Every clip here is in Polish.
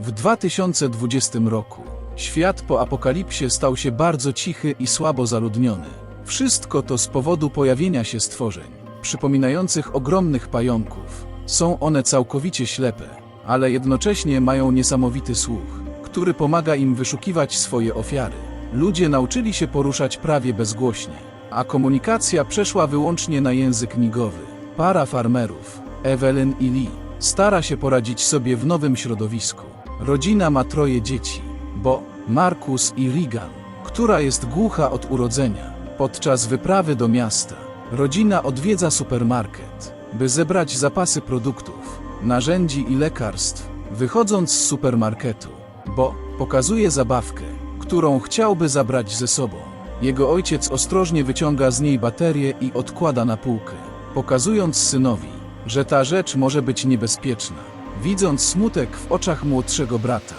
W 2020 roku świat po apokalipsie stał się bardzo cichy i słabo zaludniony. Wszystko to z powodu pojawienia się stworzeń, przypominających ogromnych pająków. Są one całkowicie ślepe, ale jednocześnie mają niesamowity słuch, który pomaga im wyszukiwać swoje ofiary. Ludzie nauczyli się poruszać prawie bezgłośnie, a komunikacja przeszła wyłącznie na język migowy. Para farmerów, Evelyn i Lee, stara się poradzić sobie w nowym środowisku. Rodzina ma troje dzieci, bo Markus i Regan, która jest głucha od urodzenia. Podczas wyprawy do miasta, rodzina odwiedza supermarket, by zebrać zapasy produktów, narzędzi i lekarstw, wychodząc z supermarketu, bo pokazuje zabawkę, którą chciałby zabrać ze sobą. Jego ojciec ostrożnie wyciąga z niej baterię i odkłada na półkę, pokazując synowi, że ta rzecz może być niebezpieczna. Widząc smutek w oczach młodszego brata,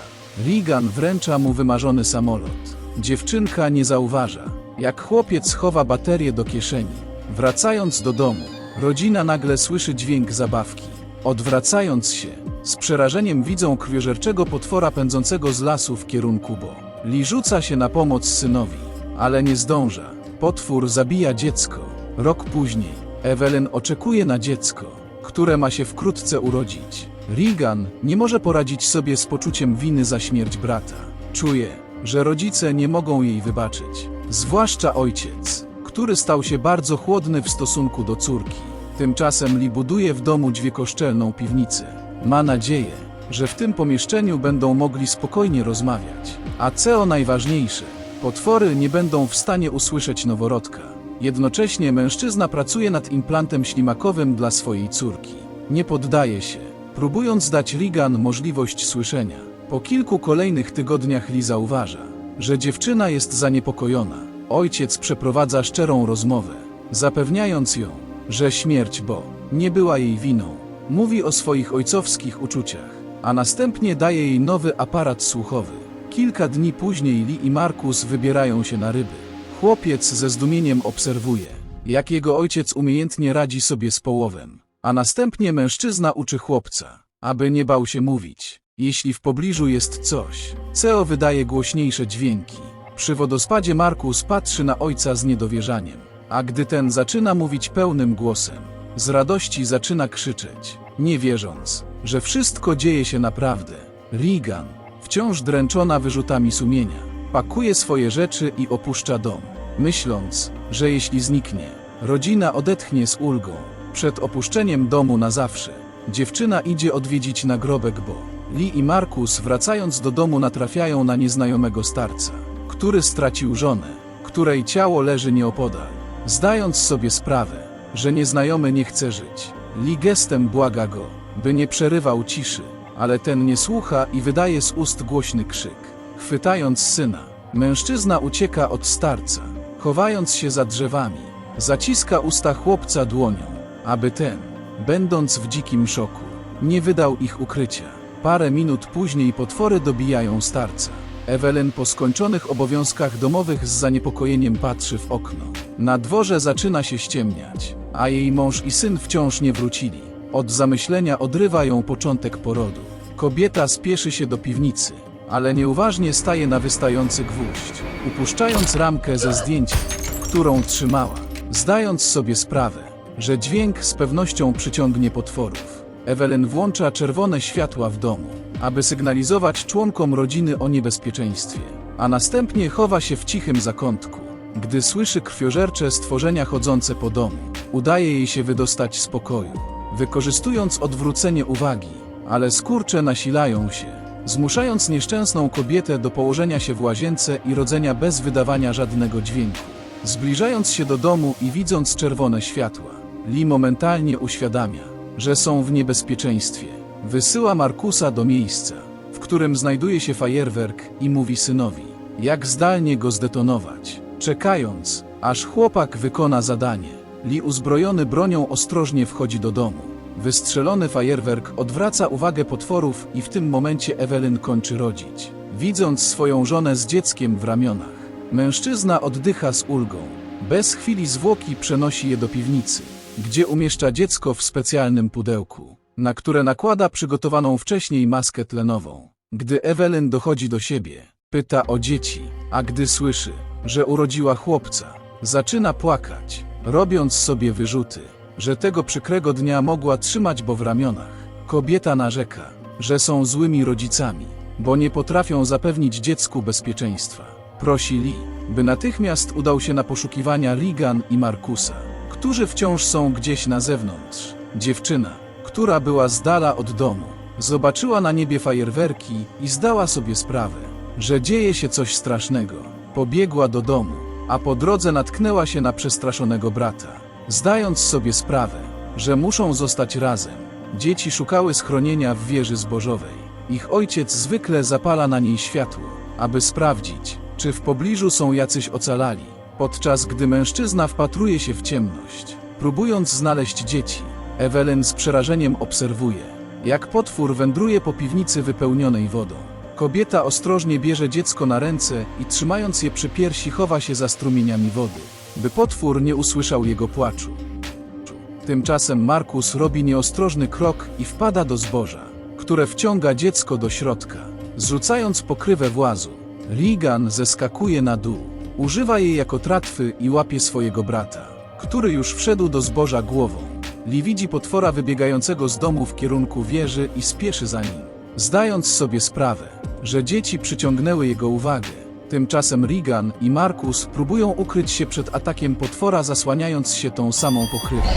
Regan wręcza mu wymarzony samolot. Dziewczynka nie zauważa, jak chłopiec chowa baterię do kieszeni. Wracając do domu, rodzina nagle słyszy dźwięk zabawki. Odwracając się, z przerażeniem widzą krwiożerczego potwora pędzącego z lasu w kierunku Bo. Li rzuca się na pomoc synowi, ale nie zdąża. Potwór zabija dziecko. Rok później, Evelyn oczekuje na dziecko, które ma się wkrótce urodzić. Regan nie może poradzić sobie z poczuciem winy za śmierć brata. Czuje, że rodzice nie mogą jej wybaczyć. Zwłaszcza ojciec, który stał się bardzo chłodny w stosunku do córki. Tymczasem Lee buduje w domu dźwiekoszczelną piwnicę. Ma nadzieję, że w tym pomieszczeniu będą mogli spokojnie rozmawiać. A co najważniejsze, potwory nie będą w stanie usłyszeć noworodka. Jednocześnie mężczyzna pracuje nad implantem ślimakowym dla swojej córki. Nie poddaje się, próbując dać Regan możliwość słyszenia. Po kilku kolejnych tygodniach Lee zauważa, że dziewczyna jest zaniepokojona. Ojciec przeprowadza szczerą rozmowę, zapewniając ją, że śmierć Bo nie była jej winą. Mówi o swoich ojcowskich uczuciach, a następnie daje jej nowy aparat słuchowy. Kilka dni później Lee i Markus wybierają się na ryby. Chłopiec ze zdumieniem obserwuje, jak jego ojciec umiejętnie radzi sobie z połowem, a następnie mężczyzna uczy chłopca, aby nie bał się mówić. Jeśli w pobliżu jest coś, Ceo wydaje głośniejsze dźwięki. Przy wodospadzie Markus patrzy na ojca z niedowierzaniem, a gdy ten zaczyna mówić pełnym głosem, z radości zaczyna krzyczeć, nie wierząc, że wszystko dzieje się naprawdę. Regan, wciąż dręczona wyrzutami sumienia, pakuje swoje rzeczy i opuszcza dom, myśląc, że jeśli zniknie, rodzina odetchnie z ulgą. Przed opuszczeniem domu na zawsze, dziewczyna idzie odwiedzić nagrobek, bo Lee i Markus wracając do domu natrafiają na nieznajomego starca, który stracił żonę, której ciało leży nieopodal. Zdając sobie sprawę, że nieznajomy nie chce żyć, Lee gestem błaga go, by nie przerywał ciszy, ale ten nie słucha i wydaje z ust głośny krzyk. Chwytając syna, mężczyzna ucieka od starca, chowając się za drzewami. Zaciska usta chłopca dłonią, aby ten, będąc w dzikim szoku, nie wydał ich ukrycia. Parę minut później potwory dobijają starca. Evelyn po skończonych obowiązkach domowych z zaniepokojeniem patrzy w okno. Na dworze zaczyna się ściemniać, a jej mąż i syn wciąż nie wrócili. Od zamyślenia odrywa ją początek porodu. Kobieta spieszy się do piwnicy, ale nieuważnie staje na wystający gwóźdź, upuszczając ramkę ze zdjęciem, którą trzymała, zdając sobie sprawę, że dźwięk z pewnością przyciągnie potworów. Evelyn włącza czerwone światła w domu, aby sygnalizować członkom rodziny o niebezpieczeństwie, a następnie chowa się w cichym zakątku. Gdy słyszy krwiożercze stworzenia chodzące po domu, udaje jej się wydostać z pokoju, wykorzystując odwrócenie uwagi, ale skurcze nasilają się, zmuszając nieszczęsną kobietę do położenia się w łazience i rodzenia bez wydawania żadnego dźwięku. Zbliżając się do domu i widząc czerwone światła, Lee momentalnie uświadamia, że są w niebezpieczeństwie. Wysyła Markusa do miejsca, w którym znajduje się fajerwerk i mówi synowi, jak zdalnie go zdetonować. Czekając, aż chłopak wykona zadanie, Lee uzbrojony bronią ostrożnie wchodzi do domu. Wystrzelony fajerwerk odwraca uwagę potworów i w tym momencie Evelyn kończy rodzić. Widząc swoją żonę z dzieckiem w ramionach, mężczyzna oddycha z ulgą. Bez chwili zwłoki przenosi je do piwnicy, gdzie umieszcza dziecko w specjalnym pudełku, na które nakłada przygotowaną wcześniej maskę tlenową. Gdy Evelyn dochodzi do siebie, pyta o dzieci, a gdy słyszy, że urodziła chłopca, zaczyna płakać, robiąc sobie wyrzuty, że tego przykrego dnia mogła trzymać bo w ramionach. Kobieta narzeka, że są złymi rodzicami, bo nie potrafią zapewnić dziecku bezpieczeństwa. Prosi Lee, by natychmiast udał się na poszukiwania Regan i Markusa, którzy wciąż są gdzieś na zewnątrz. Dziewczyna, która była z dala od domu, zobaczyła na niebie fajerwerki i zdała sobie sprawę, że dzieje się coś strasznego. Pobiegła do domu, a po drodze natknęła się na przestraszonego brata. Zdając sobie sprawę, że muszą zostać razem, dzieci szukały schronienia w wieży zbożowej. Ich ojciec zwykle zapala na niej światło, aby sprawdzić, czy w pobliżu są jacyś ocalali, podczas gdy mężczyzna wpatruje się w ciemność, próbując znaleźć dzieci. Evelyn z przerażeniem obserwuje, jak potwór wędruje po piwnicy wypełnionej wodą. Kobieta ostrożnie bierze dziecko na ręce i trzymając je przy piersi chowa się za strumieniami wody, by potwór nie usłyszał jego płaczu. Tymczasem Markus robi nieostrożny krok i wpada do zboża, które wciąga dziecko do środka, zrzucając pokrywę włazu. Regan zeskakuje na dół, używa jej jako tratwy i łapie swojego brata, który już wszedł do zboża głową. Lee widzi potwora wybiegającego z domu w kierunku wieży i spieszy za nim, zdając sobie sprawę, że dzieci przyciągnęły jego uwagę. Tymczasem Regan i Markus próbują ukryć się przed atakiem potwora, zasłaniając się tą samą pokrywą.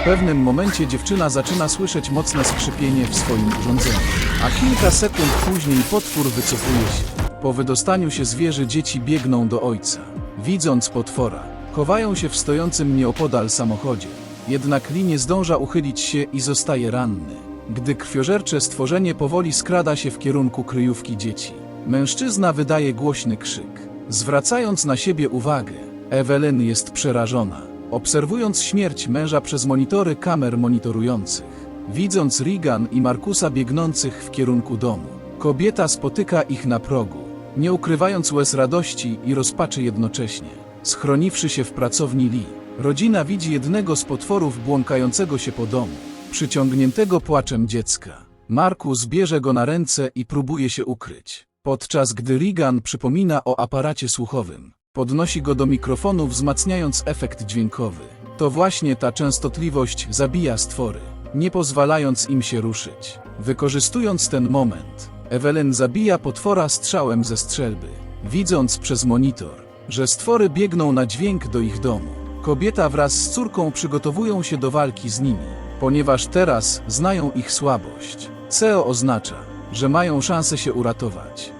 W pewnym momencie dziewczyna zaczyna słyszeć mocne skrzypienie w swoim urządzeniu, a kilka sekund później potwór wycofuje się. Po wydostaniu się z wieży dzieci biegną do ojca. Widząc potwora, chowają się w stojącym nieopodal samochodzie. Jednak Lee nie zdąża uchylić się i zostaje ranny. Gdy krwiożercze stworzenie powoli skrada się w kierunku kryjówki dzieci, mężczyzna wydaje głośny krzyk. Zwracając na siebie uwagę, Evelyn jest przerażona, obserwując śmierć męża przez monitory kamer monitorujących. Widząc Regan i Markusa biegnących w kierunku domu, kobieta spotyka ich na progu, nie ukrywając łez radości i rozpaczy jednocześnie. Schroniwszy się w pracowni Lee, rodzina widzi jednego z potworów błąkającego się po domu, przyciągniętego płaczem dziecka. Markus bierze go na ręce i próbuje się ukryć, podczas gdy Regan przypomina o aparacie słuchowym. Podnosi go do mikrofonu, wzmacniając efekt dźwiękowy. To właśnie ta częstotliwość zabija stwory, nie pozwalając im się ruszyć. Wykorzystując ten moment, Evelyn zabija potwora strzałem ze strzelby. Widząc przez monitor, że stwory biegną na dźwięk do ich domu, kobieta wraz z córką przygotowują się do walki z nimi, ponieważ teraz znają ich słabość. CEO oznacza, że mają szansę się uratować.